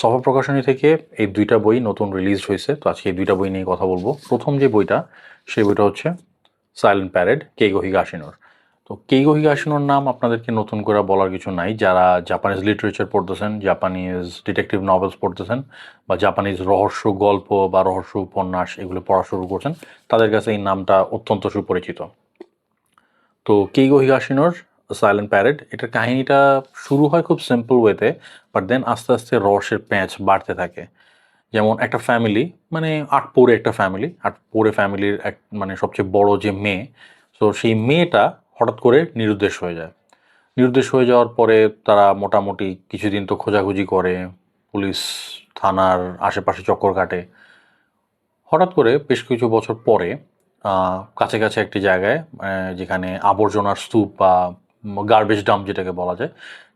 সফা প্রকাশনী থেকে এই দুইটা বই নতুন রিলিজ হয়েছে। তো আজকে এই দুইটা বই নিয়ে কথা বলব। প্রথম যে বইটা, সেই বইটা হচ্ছে সাইলেন্ট প্যারেড কেইগো হিগাশিনোর তো কেইগো হিগাশিনোর নাম আপনাদেরকে নতুন করে বলার কিছু নাই। যারা জাপানিজ লিটারেচার পড়তেছেন জাপানিজ ডিটেকটিভ নভেলস পড়তেছেন, বা জাপানিজ রহস্য গল্প বা রহস্য উপন্যাস এগুলো পড়া শুরু করছেন, তাদের কাছে এই নামটা অত্যন্ত সুপরিচিত। তো কেইগো হিগাশিনোর সাইলেন্ট প্যারেড এটার কাহিনীটা শুরু হয় খুব সিম্পল ওয়েতে বাট দেন আস্তে আস্তে রসের প্যাঁচ বাড়তে থাকে। যেমন একটা ফ্যামিলি মানে আট পৌরে একটা ফ্যামিলি আট পৌরে ফ্যামিলির এক মানে সবচেয়ে বড় যে মেয়ে তো সেই মেয়েটা হঠাৎ করে নিরুদ্দেশ হয়ে যায়। নিরুদ্দেশ হয়ে যাওয়ার পরে তারা মোটামুটি কিছুদিন তো খোঁজাখুঁজি করে, পুলিশ, থানার আশেপাশে চক্কর কাটে। হঠাৎ করে বেশ কিছু বছর পরে কাছে কাছে একটি জায়গায় যেখানে আবর্জনার স্তূপ বা গার্বেজ ডাম্প যেটাকে বলা যায়,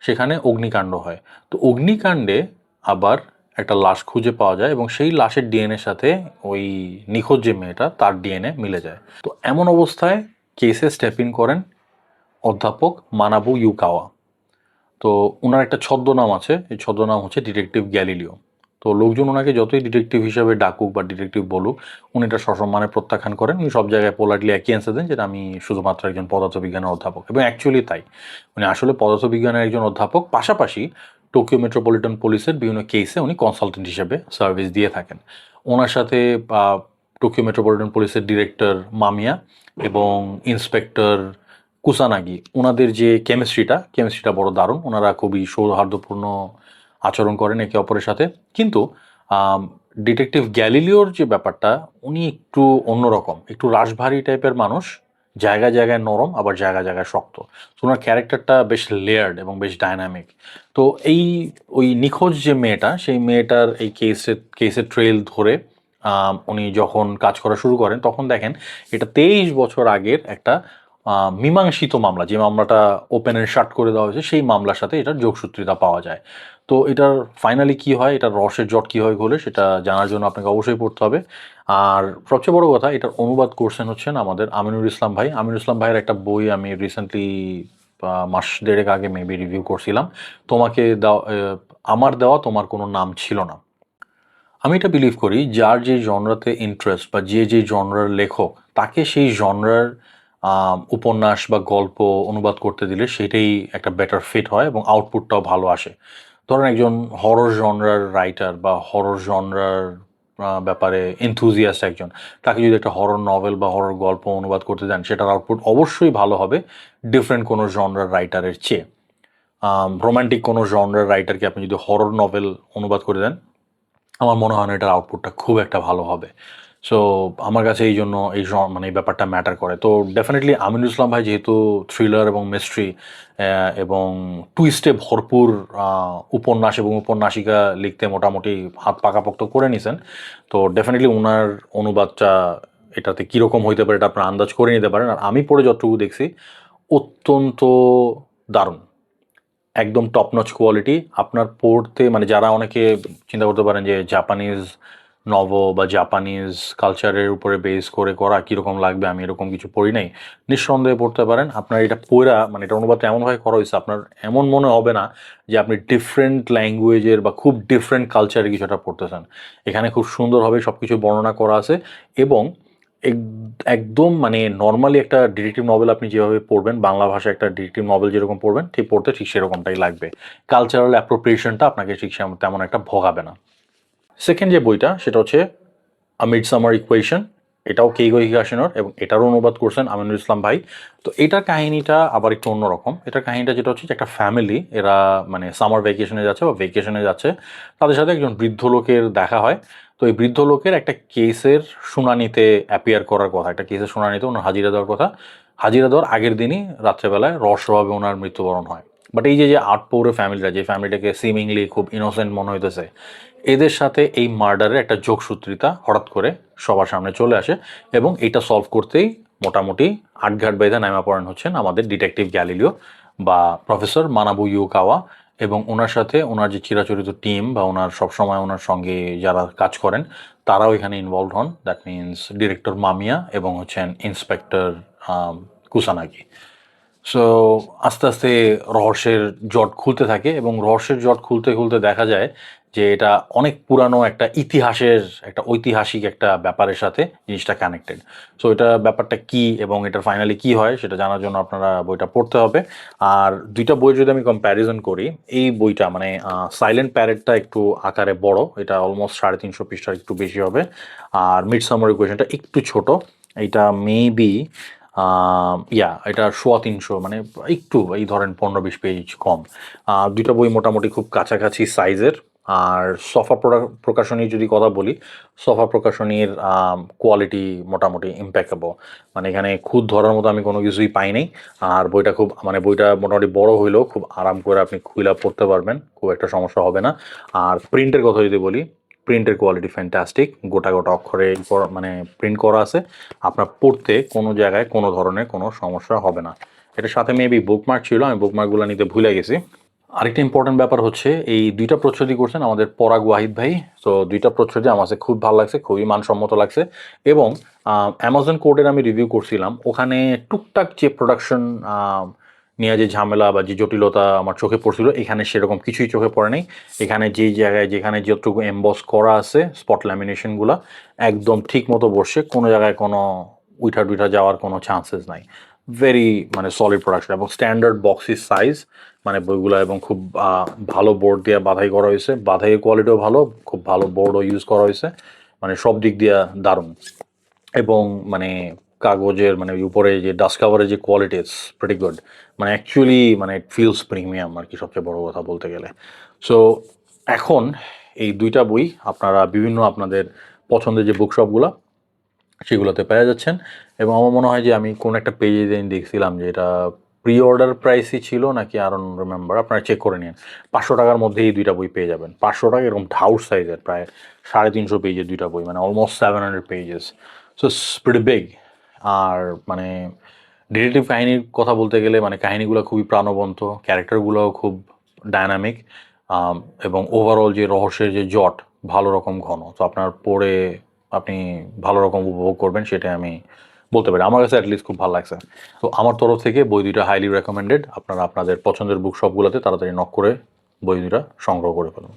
সেখানে অগ্নিকাণ্ড হয়। তো অগ্নিকাণ্ডে আবার একটা লাশ খুঁজে পাওয়া যায় এবং সেই লাশের ডিএনএর সাথে ওই নিখোঁজ যে মেয়েটা, তার ডিএনএ মিলে যায়। তো এমন অবস্থায় কেসে স্টেপ ইন করেন অধ্যাপক মানাবু ইউকাওয়া। তো ওনার একটা ছদ্মনাম আছে, এই ছদ্মনাম হচ্ছে ডিটেকটিভ গ্যালিলিও তো লোকজন ওনাকে যতই ডিটেকটিভ হিসাবে ডাকুক বা ডিটেকটিভ বলুক, উনি এটা সসম্মানে প্রত্যাখ্যান করেন। উনি সব জায়গায় পোলাইটলি একই অ্যান্সার দেন যেটা আমি শুধুমাত্র একজন পদার্থবিজ্ঞানের অধ্যাপক। এবং অ্যাকচুয়ালি তাই। উনি আসলে পদার্থবিজ্ঞানের একজন অধ্যাপক। পাশাপাশি টোকিও মেট্রোপলিটন পুলিশের বিভিন্ন কেসে উনি কনসালটেন্ট হিসেবে সার্ভিস দিয়ে থাকেন। ওনার সাথে টোকিও মেট্রোপলিটন পুলিশের ডিরেক্টর মামিয়া এবং ইন্সপেক্টর কুসানাগি ওনাদের যে কেমিস্ট্রিটা কেমিস্ট্রিটা বড় দারুণ। ওনারা খুবই সৌহার্দ্যপূর্ণ আচরণ করেন একে অপরের সাথে। কিন্তু ডিটেকটিভ গ্যালিলিওর যে ব্যাপারটা, উনি একটু অন্যরকম, একটু রাশভারী টাইপের মানুষ, জায়গায় জায়গায় নরম, আবার জায়গায় জায়গায় শক্ত। তো ওনার ক্যারেক্টারটা বেশ লেয়ার্ড এবং বেশ ডাইনামিক তো এই ওই নিখোঁজ যে মেয়েটা, সেই মেয়েটার এই কেসের কেসের ট্রেল ধরে উনি যখন কাজ করা শুরু করেন, তখন দেখেন এটা তেইশ বছর আগের একটা মীমাংসিত মামলা, যে মামলাটা ওপেন শার্ট করে দেওয়া হয়েছে, সেই মামলার সাথে এটার যোগসূত্রিতা পাওয়া যায়। তো এটার ফাইনালি কি হয়, এটার রসের জট কি হয় ঘোলে, সেটা জানার জন্য আপনাকে অবশ্যই পড়তে হবে। আর সবচেয়ে বড় কথা, এটার অনুবাদ করছেন হচ্ছেন আমাদের আমিনুর ইসলাম ভাই। আমিনুর ইসলাম ভাইয়ের একটা বই আমি রিসেন্টলি মাস দেড়েক আগে মেবি রিভিউ করছিলাম। তোমাকে দেওয়া আমার দেওয়া তোমার কোনো নাম ছিল না। আমি এটা বিলিভ করি, যার যে জনরাতে ইন্টারেস্ট বা যে যে জনরার লেখক, তাকে সেই জনরার উপন্যাস বা গল্প অনুবাদ করতে দিলে সেটাই একটা বেটার ফিট হয় এবং আউটপুটটাও ভালো আসে। ধরেন একজন হরর জনরার রাইটার বা হরর জনরার ব্যাপারে এনথুজিয়াস্ট একজন, তাকে যদি একটা হরর নভেল বা হরর গল্প অনুবাদ করতে দেন, সেটার আউটপুট অবশ্যই ভালো হবে ডিফারেন্ট কোনো জনরার রাইটারের চেয়ে। রোমান্টিক কোনো জনরার রাইটারকে আপনি যদি হরর নভেল অনুবাদ করে দেন, আমার মনে হয় না এটার আউটপুটটা খুব একটা ভালো হবে। সো আমার কাছে এই জন্য এই মানে এই ব্যাপারটা ম্যাটার করে। তো ডেফিনেটলি আমিনুল ইসলাম ভাই যেহেতু থ্রিলার এবং মিস্ট্রি এবং টুইস্টে ভরপুর উপন্যাস এবং উপন্যাসিকা লিখতে মোটামুটি হাত পাকাপোক্ত করে নিছেন, তো ডেফিনেটলি ওনার অনুবাদটা এটাতে কীরকম হইতে পারে এটা আপনার আন্দাজ করে নিতে পারেন। আর আমি পড়ে যতটুকু দেখছি, অত্যন্ত দারুণ। একদম টপ নচ কোয়ালিটি আপনার পড়তে মানে যারা অনেকে চিন্তা করতে পারেন যে জাপানিজ নভ বা জাপানিজ কালচারের উপরে বেস করে করা কীরকম লাগবে, আমি এরকম কিছু পড়ি নাই। নিঃসন্দেহে পড়তে পারেন, আপনার এটা পড়া মানে এটা অনুবাদটা এমনভাবে করা হয়েছে, আপনার এমন মনে হবে না যে আপনি ডিফারেন্ট ল্যাঙ্গুয়েজের বা খুব ডিফারেন্ট কালচারের কিছুটা পড়তেছেন। এখানে খুব সুন্দরভাবে সব কিছু বর্ণনা করা আছে এবং এক- একদম মানে নর্মালি একটা ডিটেকটিভ নভেল আপনি যেভাবে পড়বেন, বাংলা ভাষায় একটা ডিটেকটিভ নভেল যেরকম পড়বেন, ঠিক পড়তে ঠিক সেরকমটাই লাগবে। কালচারাল অ্যাপ্রোপ্রিয়েশনটা আপনাকে ঠিক তেমন একটা ভোগাবে না। সেকেন্ড যে বইটা, সেটা হচ্ছে মিড সামার ইকুয়েশন এটাও কেইগো হিগাশিনোর এবং এটারও অনুবাদ করছেন আমিনুল ইসলাম ভাই। তো এটার কাহিনীটা আবার একটু অন্যরকম। এটার কাহিনীটা যেটা হচ্ছে একটা ফ্যামিলি এরা মানে সামার ভ্যাকেশনে যাচ্ছে বা ভ্যাকেশনে যাচ্ছে, তাদের সাথে একজন বৃদ্ধ লোকের দেখা হয়। তো এই বৃদ্ধ লোকের একটা কেসের শুনানিতে অ্যাপিয়ার করার কথা, একটা কেসের শুনানিতে ওনার হাজিরা দেওয়ার কথা। হাজিরা দেওয়ার আগের দিনই রাত্রেবেলায় রহস্যভাবে ওনার মৃত্যুবরণ হয়। বাট এই যে যে আট পৌরে ফ্যামিলিটা যে ফ্যামিলিটাকে সিমিংলি খুব ইনোসেন্ট মনে হইতেছে এদের সাথে এই মার্ডারের একটা যোগসূত্রিতা হঠাৎ করে সবার সামনে চলে আসে এবং এটা সলভ করতেই মোটামুটি আটঘাট বেঁধে নামা পড়েন হচ্ছেন আমাদের ডিটেকটিভ গ্যালিলিও বা প্রফেসর মানাবু ইউকাওয়া এবং ওনার সাথে ওনার যে চিরাচরিত টিম বা ওনার সবসময় ওনার সঙ্গে যারা কাজ করেন, তারাও এখানে ইনভলভ হন। দ্যাট মিনস ডিরেক্টর মামিয়া এবং হচ্ছেন ইন্সপেক্টর কুসানাগি সো আস্তে আস্তে রহস্যের জট খুলতে থাকে এবং রহস্যের জট খুলতে খুলতে দেখা যায় যে এটা অনেক পুরানো একটা ইতিহাসের, একটা ঐতিহাসিক একটা ব্যাপারের সাথে জিনিসটা কানেক্টেড সো এটা ব্যাপারটা কি এবং এটা ফাইনালি কি হয় সেটা জানার জন্য আপনারা বইটা পড়তে হবে। আর দুইটা বই যদি আমি কম্প্যারিজন করি, এই বইটা মানে সাইলেন্ট প্যারেডটা একটু আকারে বড়, এটা অলমোস্ট সাড়ে তিনশো পৃষ্ঠার একটু বেশি হবে। আর মিড সামার ইকুয়েশনটা একটু ছোট, এটা মেবি ইয়া, এটা সোয়া তিনশো মানে একটু, এই ধরেন পনেরো বিশ পেজ কম। দুইটা বই মোটামুটি খুব কাছাকাছি সাইজের আর সফা প্রকা- প্রকাশনীর যদি কথা বলি সফা প্রকাশনীর কোয়ালিটি মোটামুটি ইম্প্যাকেবল মানে এখানে খুদ ধরার মতো আমি কোনো কিছুই পাই নাই। আর বইটা খুব মানে বইটা মোটামুটি বড় হইলেও খুব আরাম করে আপনি খুইলা পড়তে পারবেন, খুব একটা সমস্যা হবে না। আর প্রিন্টের কথা যদি বলি প্রিন্টের কোয়ালিটি ফ্যান্টাস্টিক গোটা গোটা অক্ষরে মানে প্রিন্ট করা আছে। আপনার পড়তে কোনো জায়গায় কোনো ধরনের কোনো সমস্যা হবে না। এটার সাথে মেবি বুকমার্ক ছিল, আমি বুকমার্কগুলো নিতে ভুলে গেছি। আরেকটা ইম্পর্টেন্ট ব্যাপার হচ্ছে, এই দুইটা প্রচ্ছদই করছেন আমাদের পরাগ ওয়াহিদ ভাই। তো দুইটা প্রচ্ছদই আমার কাছে খুব ভালো লাগছে, খুবই মানসম্মত লাগছে। এবং অ্যামাজন কোডের আমি রিভিউ করছিলাম। ওখানে টুকটাক যে প্রোডাকশন নিয়ে যে ঝামেলা বা যে জটিলতা আমার চোখে পড়ছিল, এখানে সেরকম কিছুই চোখে পড়ে নাই। এখানে যেই জায়গায়, যেখানে যতটুকু এমবস করা আছে স্পট ল্যামিনেশনগুলো একদম ঠিক মতো বসে, কোনো জায়গায় কোনো উইঠা টুইঠা যাওয়ার কোনো চান্সেস নাই। ভেরি মানে সলিড প্রোডাকশন এবং স্ট্যান্ডার্ড বক্সিস সাইজ মানে বইগুলো এবং খুব ভালো বোর্ড দিয়ে বাধাই করা হয়েছে। বাধাইয়ের কোয়ালিটিও ভালো, খুব ভালো বোর্ডও ইউজ করা হয়েছে। মানে সব দিক দিয়ে দারুণ। এবং মানে কাগজের মানে উপরে যে ডাস্ট কাভারের যে কোয়ালিটি ইটস প্রিটি গুড মানে অ্যাকচুয়ালি মানে ইট ফিলস প্রিমিয়াম আর কি সবচেয়ে বড় কথা বলতে গেলে। সো এখন এই দুইটা বই আপনারা বিভিন্ন আপনাদের পছন্দের যে বুকশপগুলো সেগুলোতে পাওয়া যাচ্ছেন। এবং আমার মনে হয় যে আমি কোন একটা পেজে দিন দেখছিলাম যে এটা প্রি অর্ডার প্রাইসই ছিল নাকি আর রিমেম্বার আপনারা চেক করে নিন। পাঁচশো টাকার মধ্যে এই দুইটা বই পেয়ে যাবেন। পাঁচশো টাকা এরকম ঢাউট সাইজের প্রায় সাড়ে তিনশো পেজের দুইটা বই মানে almost seven hundred pages so pretty big আর মানে ডিটেকটিভ কাহিনীর কথা বলতে গেলে মানে কাহিনীগুলো খুবই প্রাণবন্ত ক্যারেক্টারগুলোও খুব ডায়নামিক এবং ওভারঅল যে রহস্যের যে জট, ভালো রকম ঘন। তো আপনার পড়ে আপনি ভালো রকম উপভোগ করবেন, সেটাই আমি বলতে পারি। আমার কাছে অ্যাটলিস্ট খুব ভালো লাগছে। তো আমার তরফ থেকে বই দুইটা হাইলি রেকমেন্ডেড আপনারা আপনাদের পছন্দের বুক শপগুলোতে তাড়াতাড়ি নক করে বই দুইটা সংগ্রহ করে ফেলুন।